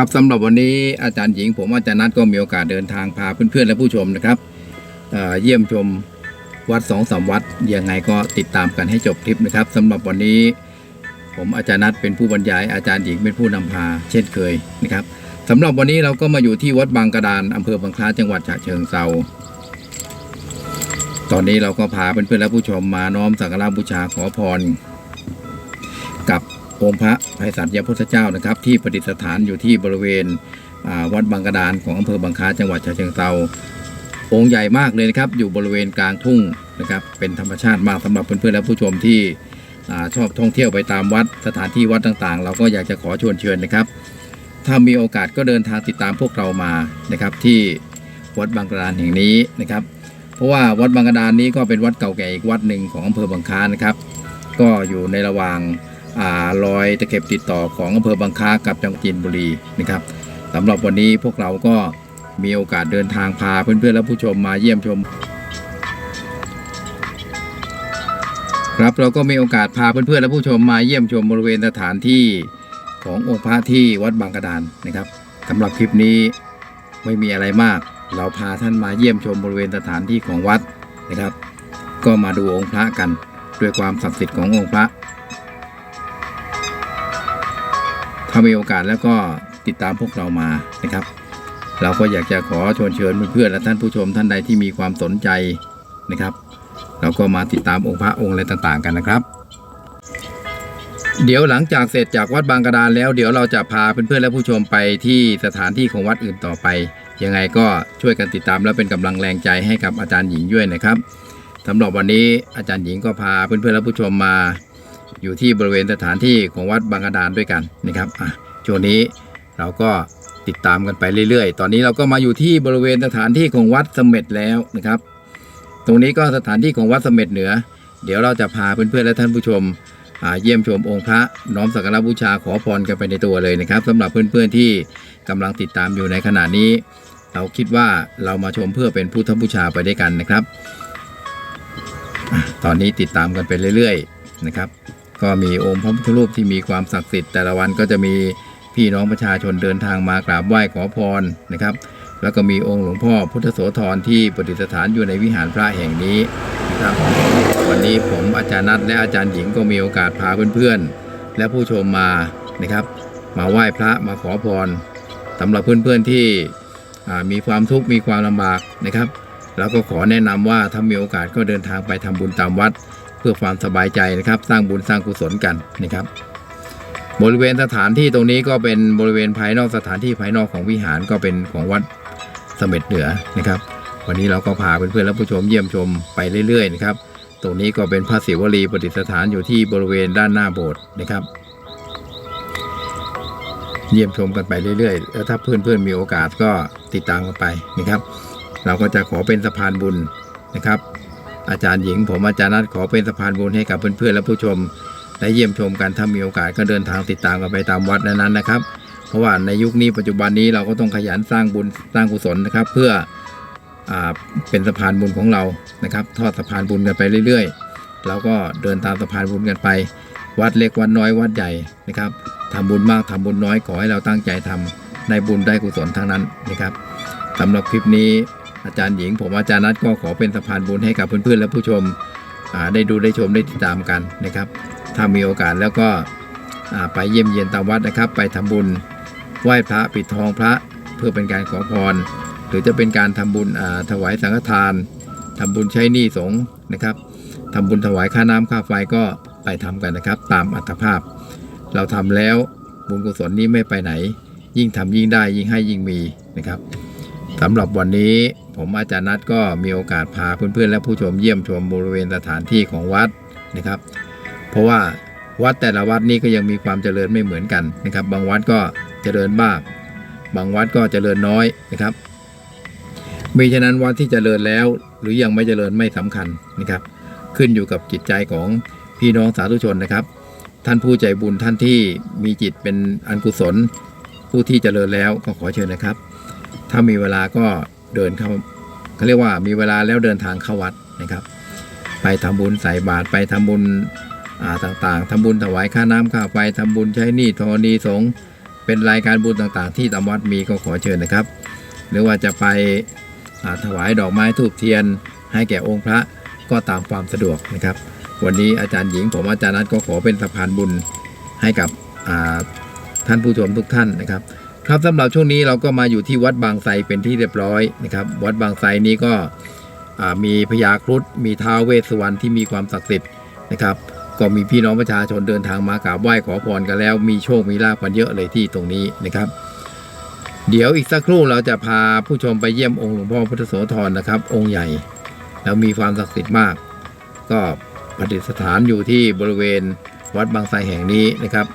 ครับสำหรับวันนี้อาจารย์หญิง ผมอาจารย์นัทก็มีโอกาสเดินทางพาเพื่อนๆและผู้ชมนะครับเเยี่ยมชมวัดสองสามวัดยังไงก็ติดตามกันให้จบคลิปนะครับสำหรับวันนี้ ผมอาจารย์นัทเป็นผู้บรรยายอาจารย์หญิงเป็นผู้นำพา เช่นเคยนะครับสำหรับวันนี้เราก็มาอยู่ที่วัดบางกระดานอำเภอบางคล้าจังหวัดฉะเชิงเซาตอนนี้เราก็พาเพื่อนๆและผู้ชมมาน้อมสักการะบูชาขอพร องค์พระภัยสัตยพุทธเจ้านะครับ ที่ประดิษฐานอยู่ที่บริเวณวัดบางกระดานของอำเภอบางคาจังหวัดฉะเชิงเซาองค์ใหญ่มากเลยนะครับ อยู่บริเวณกลางทุ่งนะครับ เป็นธรรมชาติมากสำหรับเพื่อนๆและผู้ชมที่อชอบท่องเที่ยวไปตามวัดสถานที่วัดต่างๆ เราก็อยากจะขอชวนเชิญนะครับ ถ้ามีโอกาสก็เดินทางติดตามพวกเรามานะครับ ที่วัดบางกระดานแห่งนี้นะครับ เพราะว่าวัดบางกระดานนี้ก็เป็นวัดเก่าแก่อีกวัดหนึ่งของอำเภอบางคานะครับ ก็อยู่ในระหว่าง รอยตะเข็บติดต่อของอำเภอบางคล้ากับจังหวัดจินบุรีนะครับสำหรับวันนี้พวกเราก็มีโอกาสเดินทางพาเพื่อนๆและผู้ชมมาเยี่ยมชม ครับเราก็มีโอกาสพาเพื่อนๆและผู้ชมมาเยี่ยมชมบริเวณสถานที่ขององค์พระที่วัดบางกระดานนะครับสำหรับคลิปนี้ไม่มีอะไรมาก เราพาท่านมาเยี่ยมชมบริเวณสถานที่ของวัดนะครับ ก็มาดูองค์พระกันด้วยความศักดิ์สิทธิ์ขององค์พระ ถ้ามีโอกาสแล้วก็ติดตามพวกเรามานะครับ เราก็อยากจะขอชวนเชิญเพื่อนๆและท่านผู้ชมท่านใดที่มีความสนใจนะครับ เราก็มาติดตามองค์พระองค์อะไรต่างๆกันนะครับ เดี๋ยวหลังจากเสร็จจากวัดบางกระดานแล้ว เดี๋ยวเราจะพาเพื่อนๆและผู้ชมไปที่สถานที่ของวัดอื่นต่อไป ยังไงก็ช่วยกันติดตามและเป็นกำลังแรงใจให้กับอาจารย์หญิงด้วยนะครับสำหรับวันนี้อาจารย์หญิงก็พาเพื่อนๆและผู้ชมมา อยู่ที่บริเวณสถานที่ของวัดบางกระดานด้วยกันนะครับอะช่วงนี้เราก็ติดตามกันไปเรื่อยๆ ตอนนี้เราก็มาอยู่ที่บริเวณสถานที่ของวัดเสม็ดแล้วนะครับ ตรงนี้ก็สถานที่ของวัดเสม็ดเหนือ เดี๋ยวเราจะพาเพื่อนๆและท่านผู้ชมอ่าเยี่ยมชมองค์พระน้อมสักการะบูชาขอพรกันไปในตัวเลยนะครับสำหรับเพื่อนๆที่กำลังติดตามอยู่ในขณะนี้ เราคิดว่าเรามาชมเพื่อเป็นพุทธบูชาไปด้วยกันนะครับ ตอนนี้ติดตามกันไปเรื่อย ๆ นะครับ ก็มีองค์พระพุทธรูปที่มีความศักดิ์สิทธิ์แต่ละวันก็จะมีพี่น้องประชาชนเดินทางมากราบไหว้ขอพรนะครับ แล้วก็มีองค์หลวงพ่อพุทธโสธรที่ประดิษฐานอยู่ในวิหารพระแห่งนี้นะครับ วันนี้ผมอาจารย์นัทและอาจารย์หญิงก็มีโอกาสพาเพื่อนๆ และผู้ชมมานะครับ มาไหว้พระมาขอพรสำหรับเพื่อนๆที่อ่มีความทุกข์มีความลำบากนะครับแล้วก็ขอแนะนำว่าถ้ามีโอกาสก็เดินทางไปทำบุญตามวัด เพื่อความสบายใจนะครับ สร้างบุญสร้างกุศลกันนะครับ บริเวณสถานที่ตรงนี้ก็เป็นบริเวณภายนอกสถานที่ภายนอกของวิหารก็เป็นของวัดเสม็ดเหนือนะครับ วันนี้เราก็พาเพื่อนๆและผู้ชมเยี่ยมชมไปเรื่อย ๆ นะครับ ตรงนี้ก็เป็นพระศิวลีประดิษฐานอยู่ที่บริเวณด้านหน้าโบสถ์นะครับ เยี่ยมชมกันไปเรื่อยๆแล้วถ้าเพื่อนๆมีโอกาสก็ติดตามกันไปนะครับ เราก็จะขอเป็นสะพานบุญนะครับ อาจารย์หญิงผมอาจารย์นัทขอเป็นสะพานบุญให้กับเพื่อนๆและผู้ชมได้เยี่ยมชมกันถ้ามีโอกาสก็เดินทางติดตามกันไปตามวัดนั้นๆนะครับ เพราะว่าในยุคนี้ปัจจุบันนี้เราก็ต้องขยันสร้างบุญสร้างกุศลนะครับ เพื่ออเป็นสะพานบุญของเรานะครับ ทอดสะพานบุญกันไปเรื่อยๆเราก็เดินตามสะพานบุญกันไป วัดเล็กวัดน้อยวัดใหญ่นะครับทำบุญมากทำบุญน้อยขอให้เราตั้งใจทำในบุญได้กุศลทั้งนั้นนะครับสำหรับคลิปนี้ อาจารย์หญิง ผมอาจารย์นัทก็ขอเป็นสะพานบุญให้กับเพื่อนๆและผู้ชมได้ดูได้ชมได้ติดตามกันนะครับ ถ้ามีโอกาสแล้วก็ไปเยี่ยมเยียนตามวัดนะครับ ไปทำบุญไหว้พระปิดทองพระเพื่อเป็นการขอพร หรือจะเป็นการทำบุญถวายสังฆทานทำบุญใช้หนี้สงฆ์นะครับทำบุญถวายค่าน้ำค่าไฟก็ไปทำกันนะครับ ตามอัตภาพ เราทำแล้วบุญกุศลนี้ไม่ไปไหน ยิ่งทำยิ่งได้ยิ่งให้ยิ่งมีนะครับ สำหรับวันนี้ผมอาจารย์นัทก็มีโอกาสพาเพื่อนๆ และผู้ชมเยี่ยมชมบริเวณสถานที่ของวัดนะครับ เพราะว่าวัดแต่ละวัดนี้ก็ยังมีความเจริญไม่เหมือนกันนะครับ บางวัดก็เจริญบ้างบางวัดก็เจริญน้อยนะครับมีฉะนั้นวัดที่เจริญแล้วหรือยังไม่เจริญไม่สำคัญนะครับ ขึ้นอยู่กับจิตใจของพี่น้องสาธุชนนะครับ ท่านผู้ใจบุญท่านที่มีจิตเป็นอันกุศล ผู้ที่เจริญแล้วก็ขอเชิญนะครับ ถ้ามีเวลาก็เดินเข้าเขาเรียกว่ามีเวลาแล้วเดินทางเข้าวัดนะครับ ไปทำบุญใส่บาตรไปทำบุญอ่าต่างๆทำบุญถวายค่าน้ำค่าไฟทำบุญใช้หนี้ธรณีสงฆ์เป็นรายการบุญต่างๆ ที่ตามวัดมีก็ขอเชิญนะครับ หรือว่าจะไปอ่าถวายดอกไม้ทูบเทียน ให้แก่องค์พระก็ตามความสะดวกนะครับ วันนี้อาจารย์หญิงผมอาจารย์นัทก็ขอเป็นสะพานบุญให้กับอ่าท่านผู้ชมทุกท่านนะครับ ครับสำหรับช่วงนี้เราก็มาอยู่ที่วัดบางไทรเป็นที่เรียบร้อยนะครับ วัดบางไทรนี้ก็มีพญาครุฑมีท้าวเวสสวรรณที่มีความศักดิ์สิทธิ์นะครับ ก็มีพี่น้องประชาชนเดินทางมากราบไหว้ขอพรกันแล้ว มีโชคมีลาภกันเยอะเลยที่ตรงนี้นะครับ เดี๋ยวอีกสักครู่เราจะพาผู้ชมไปเยี่ยมองค์หลวงพ่อพุทธโสธรนะครับ องค์ใหญ่ แล้วมีความศักดิ์สิทธิ์มาก ก็ประดิษฐานอยู่ที่บริเวณวัดบางไทรแห่งนี้นะครับ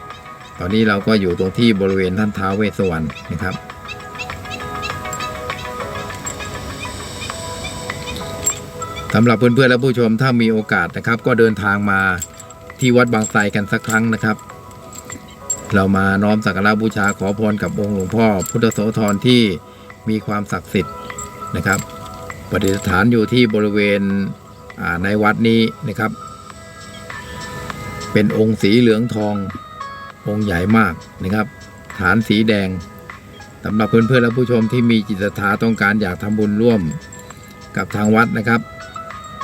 ตอนนี้เราก็อยู่ตรงที่บริเวณท่านท้าวเวสสวรรณนะครับ สำหรับเพื่อนๆและผู้ชมถ้ามีโอกาสนะครับ ก็เดินทางมาที่วัดบางไทรกันสักครั้งนะครับ เรามาน้อมสักการะบูชาขอพรกับองค์หลวงพ่อ พุทธโสธรที่มีความศักดิ์สิทธิ์นะครับประดิษฐานอยู่ที่บริเวณในวัดนี้นะครับ เป็นองค์สีเหลืองทอง องค์ใหญ่มากนะครับ ฐานสีแดงสำหรับเพื่อนๆและผู้ชมที่มีจิตศรัทธาต้องการอยากทำบุญร่วมกับทางวัดนะครับ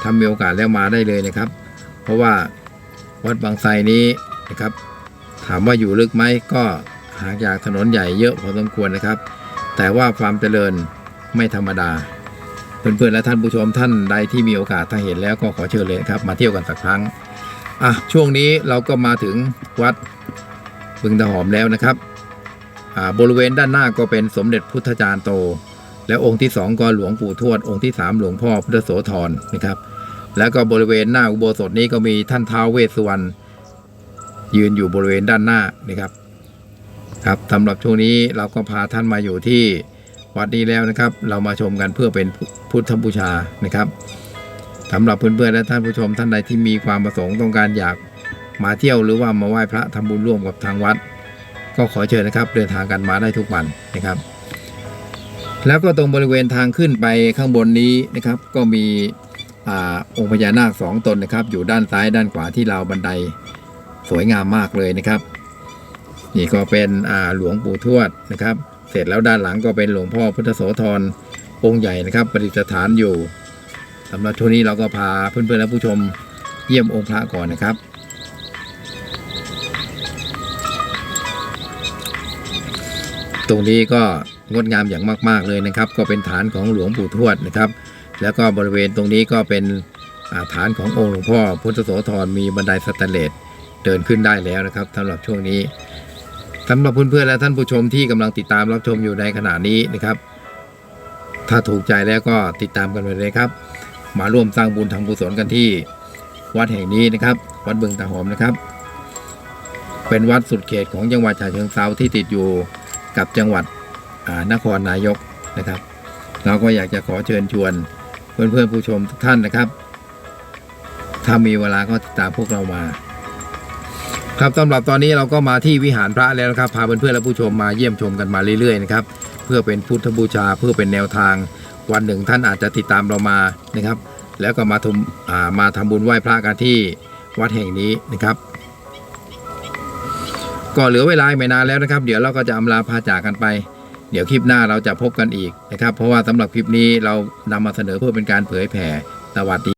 ถ้ามีโอกาสแล้วมาได้เลยนะครับ เพราะว่าวัดบางไทรนี้นะครับ ถามว่าอยู่ลึกไหมก็ห่างจากถนนใหญ่เยอะพอสมควรนะครับ แต่ว่าความเจริญไม่ธรรมดา เพื่อนๆและท่านผู้ชมท่านใดที่มีโอกาสถ้าเห็นแล้วก็ขอเชิญเลยครับ มาเที่ยวกันสักครั้งอะช่วงนี้เราก็มาถึงวัด บึงตะหอมแล้วนะครับบริเวณด้านหน้าก็เป็นสมเด็จพุทธจารย์โต และองค์ที่สองก็หลวงปู่ทวด องค์ที่สามหลวงพ่อพุทธโสธรนะครับ แล้วก็บริเวณหน้าอุโบสถนี้ก็มีท่านท้าวเวสสุวรรณยืนอยู่บริเวณด้านหน้านะครับครับสำหรับช่วงนี้เราก็พาท่านมาอยู่ที่วัดนี้แล้วนะครับ เรามาชมกันเพื่อเป็นพุทธบูชานะครับสำหรับเพื่อนๆและท่านผู้ชมท่านใดที่มีความประสงค์ต้องการอยาก มาเที่ยวหรือว่ามาไหว้พระทำบุญร่วมกับทางวัด ก็ขอเชิญนะครับ เดินทางกันมาได้ทุกวันนะครับ แล้วก็ตรงบริเวณทางขึ้นไปข้างบนนี้นะครับ ก็มีอองค์พญานาคสองตนนะครับ อยู่ด้านซ้ายด้านขวาที่ราวบันไดสวยงามมากเลยนะครับ นี่ก็เป็นหลวงปู่ทวดนะครับ เสร็จแล้วด้านหลังก็เป็นหลวงพ่อพุทธโสธรองค์ใหญ่นะครับประดิษฐานอยู่สำหรับช่วงนี้เราก็พาเพื่อนๆและผู้ชมเยี่ยมองค์พระก่อนนะครับ ตรงนี้ก็งดงามอย่างมาก ๆเลยนะครับ ก็เป็นฐานของหลวงปู่ทวดนะครับ แล้วก็บริเวณตรงนี้ก็เป็นาฐานขององค์หลวงพ่อพุทธโสธรมีบันไดสแตนเลสเดินขึ้นได้แล้วนะครับสำหรับช่วงนี้สำหรับเพื่อนๆและท่านผู้ชมที่กำลังติดตามรับชมอยู่ในขณะนี้นะครับ ถ้าถูกใจแล้วก็ติดตามกันไปเลยครับ มาร่วมสร้างบุญทำกุศลกันที่ วัดแห่งนี้นะครับ วัดบึงตาหอมนะครับ เป็นวัดสุดเขตของจังหวัดฉะเชิงเทราที่ติดอยู่ กับจังหวัดนครนายกนะครับ เราก็อยากจะขอเชิญชวนเพื่อนๆผู้ชมทุกท่านนะครับ ถ้ามีเวลาก็ติดตามพวกเรามา ครับสำหรับตอนนี้เราก็มาที่วิหารพระแล้วนะครับ พาเพื่อนๆและผู้ชมมาเยี่ยมชมกันมาเรื่อยๆนะครับ เพื่อเป็นพุทธบูชาเพื่อเป็นแนวทาง วันหนึ่งท่านอาจจะติดตามเรามานะครับ แล้วก็มาทำอ่ามาทำบุญไหว้พระกันที่วัดแห่งนี้นะครับ ก็เหลือเวลาไม่นานแล้วนะครับ เดี๋ยวเราก็จะอำลาพาจากกันไป เดี๋ยวคลิปหน้าเราจะพบกันอีกนะครับ เพราะว่าสำหรับคลิปนี้เรานำมาเสนอเพื่อเป็นการเผยแผ่สวัสดี